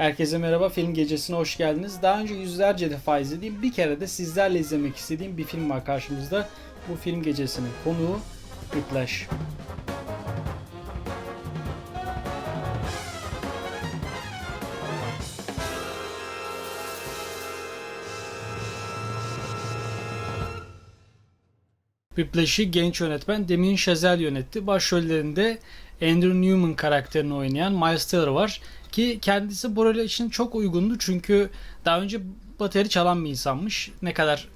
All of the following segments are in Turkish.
Herkese merhaba, film gecesine hoş geldiniz. Daha önce yüzlerce defa izlediğim, bir kere de sizlerle izlemek istediğim bir film var karşımızda. Bu film gecesinin konuğu Whiplash. Whiplash'i genç yönetmen Damien Chazelle yönetti. Başrollerinde Andrew Newman karakterini oynayan Miles Teller var. Ki kendisi bu rol için çok uygundu çünkü daha önce bateri çalan bir insanmış. Ne kadar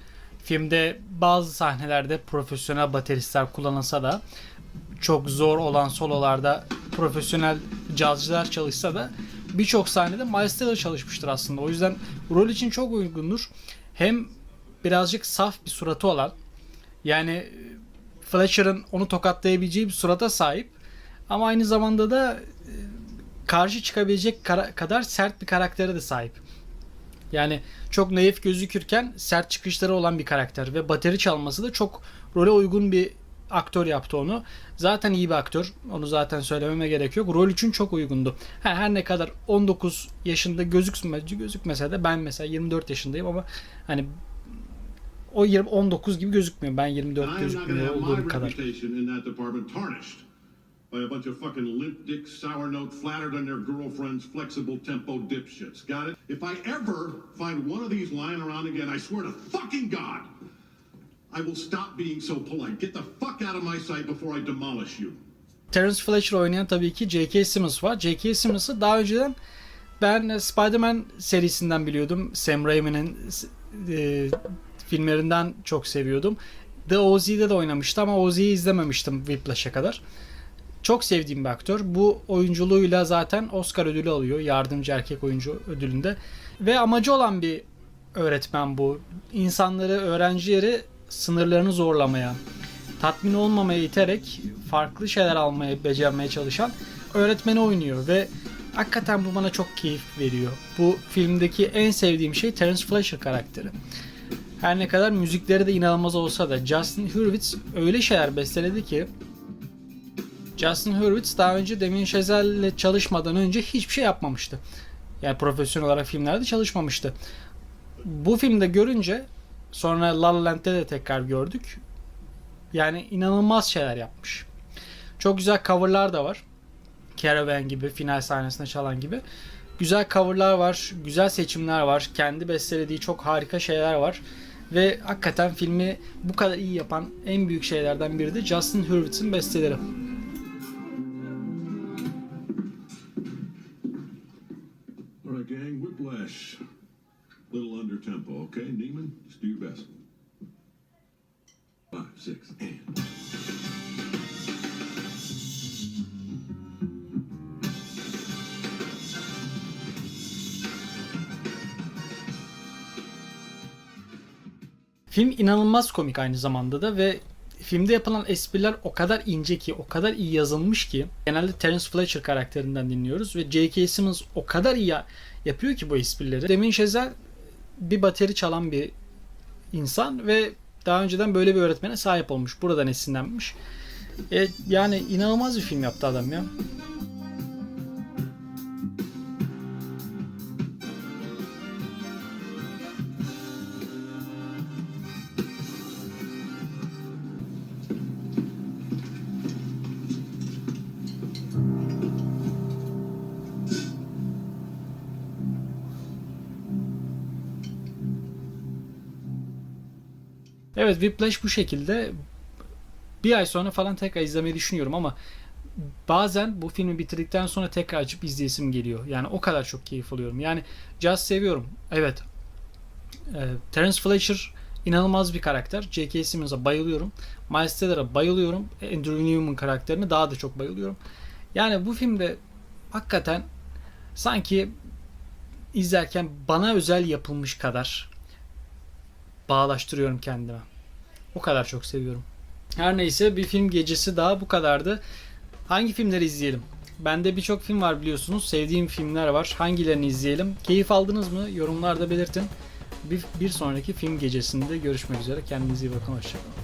filmde bazı sahnelerde profesyonel bateristler kullanılsa da çok zor olan sololarda profesyonel cazcılar çalışsa da birçok sahnede Miles Teller çalışmıştır aslında. O yüzden rol için çok uygundur. Hem birazcık saf bir suratı olan yani Fletcher'ın onu tokatlayabileceği bir surata sahip ama aynı zamanda da e, karşı çıkabilecek kadar sert bir karaktere de sahip. Yani çok naif gözükürken sert çıkışları olan bir karakter ve bateri çalması da çok role uygun bir aktör yaptı onu. Zaten iyi bir aktör. Onu zaten söylememe gerek yok. Rol için çok uygundu. Ha, her ne kadar 19 yaşında gözükmese, gözükmese de ben mesela 24 yaşındayım ama hani o 20, 19 gibi gözükmüyor. Ben 24 I am not going to gözükmüyor olduğum kadar. By a bunch of fucking limp dick, sour note, flattered on their girlfriends, flexible tempo dipshits. Got it? If I ever find one of these lying around again, I swear to fucking God, I will stop being so polite. Get the fuck out of my sight before I demolish you. Terence Fletcher oynayan tabii ki J.K. Simmons var. J.K. Simmons'ı daha önceden ben e, Spider-Man serisinden biliyordum. Sam Raimi'nin e, filmlerinden çok seviyordum. The Ozzy'de de oynamıştı ama Ozzy'yi izlememiştim Whiplash'a kadar. Çok sevdiğim bir aktör. Bu oyunculuğuyla zaten Oscar ödülü alıyor. Yardımcı erkek oyuncu ödülünde. Ve amacı olan bir öğretmen bu. İnsanları, öğrencileri sınırlarını zorlamaya, tatmin olmamaya iterek farklı şeyler almaya, becermeye çalışan öğretmeni oynuyor ve hakikaten bu bana çok keyif veriyor. Bu filmdeki en sevdiğim şey Terence Fletcher karakteri. Her ne kadar müzikleri de inanılmaz olsa da Justin Hurwitz öyle şeyler besteledi ki Justin Hurwitz daha önce Damien Chazelle ile çalışmadan önce hiçbir şey yapmamıştı. Yani profesyonel olarak filmlerde çalışmamıştı. Bu filmde görünce sonra La La Land'de de tekrar gördük. Yani inanılmaz şeyler yapmış. Çok güzel coverlar da var. Caravan gibi, final sahnesinde çalan gibi. Güzel coverlar var, güzel seçimler var. Kendi bestelediği çok harika şeyler var. Ve hakikaten filmi bu kadar iyi yapan en büyük şeylerden biri de Justin Hurwitz'in besteleri. Okay? Neiman, just do your best. Five, six, and. Film inanılmaz komik aynı zamanda da ve filmde yapılan espriler o kadar ince ki, o kadar iyi yazılmış ki genelde Terence Fletcher karakterinden dinliyoruz ve J.K. Simmons o kadar iyi ya- yapıyor ki bu esprileri. Damien Chazelle bir bateri çalan bir insan ve daha önceden böyle bir öğretmene sahip olmuş. Buradan esinlenmiş. E, yani inanılmaz bir film yaptı adam ya. Evet Whiplash bu şekilde bir ay sonra falan tekrar izlemeyi düşünüyorum ama bazen bu filmi bitirdikten sonra tekrar açıp izleyesim geliyor. Yani o kadar çok keyif alıyorum. Yani Jazz seviyorum. Evet. Ee, Terence Fletcher inanılmaz bir karakter. J.K. Simmons'a bayılıyorum. Miles Teller'a bayılıyorum. Andrew Newman karakterine daha da çok bayılıyorum. Yani bu filmde hakikaten sanki izlerken bana özel yapılmış kadar bağlaştırıyorum kendime. O kadar çok seviyorum. Her neyse bir film gecesi daha bu kadardı. Hangi filmleri izleyelim? Bende birçok film var biliyorsunuz. Sevdiğim filmler var. Hangilerini izleyelim? Keyif aldınız mı? Yorumlarda belirtin. Bir, bir sonraki film gecesinde görüşmek üzere. Kendinize iyi bakın. Hoşçakalın.